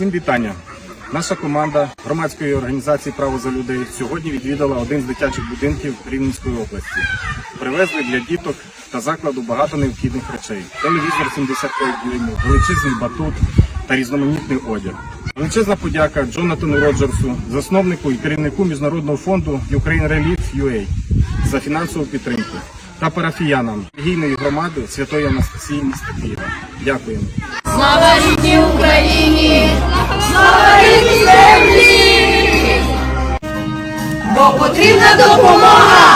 Всім вітання. Наша команда громадської організації Право за людей сьогодні відвідала один з дитячих будинків Рівненської області. Привезли для діток та закладу багато необхідних речей: телевізор 75 дюймів, величезний батут та різноманітний одяг. Величезна подяка Джонатану Роджерсу, засновнику і керівнику міжнародного фонду Ukraine Relief UA за фінансову підтримку та парафіянам релігійної громади Святої Анастасії міста Києва. Дякуємо. Слава рідній Україні! Слава рідній землі! Бо потрібна допомога!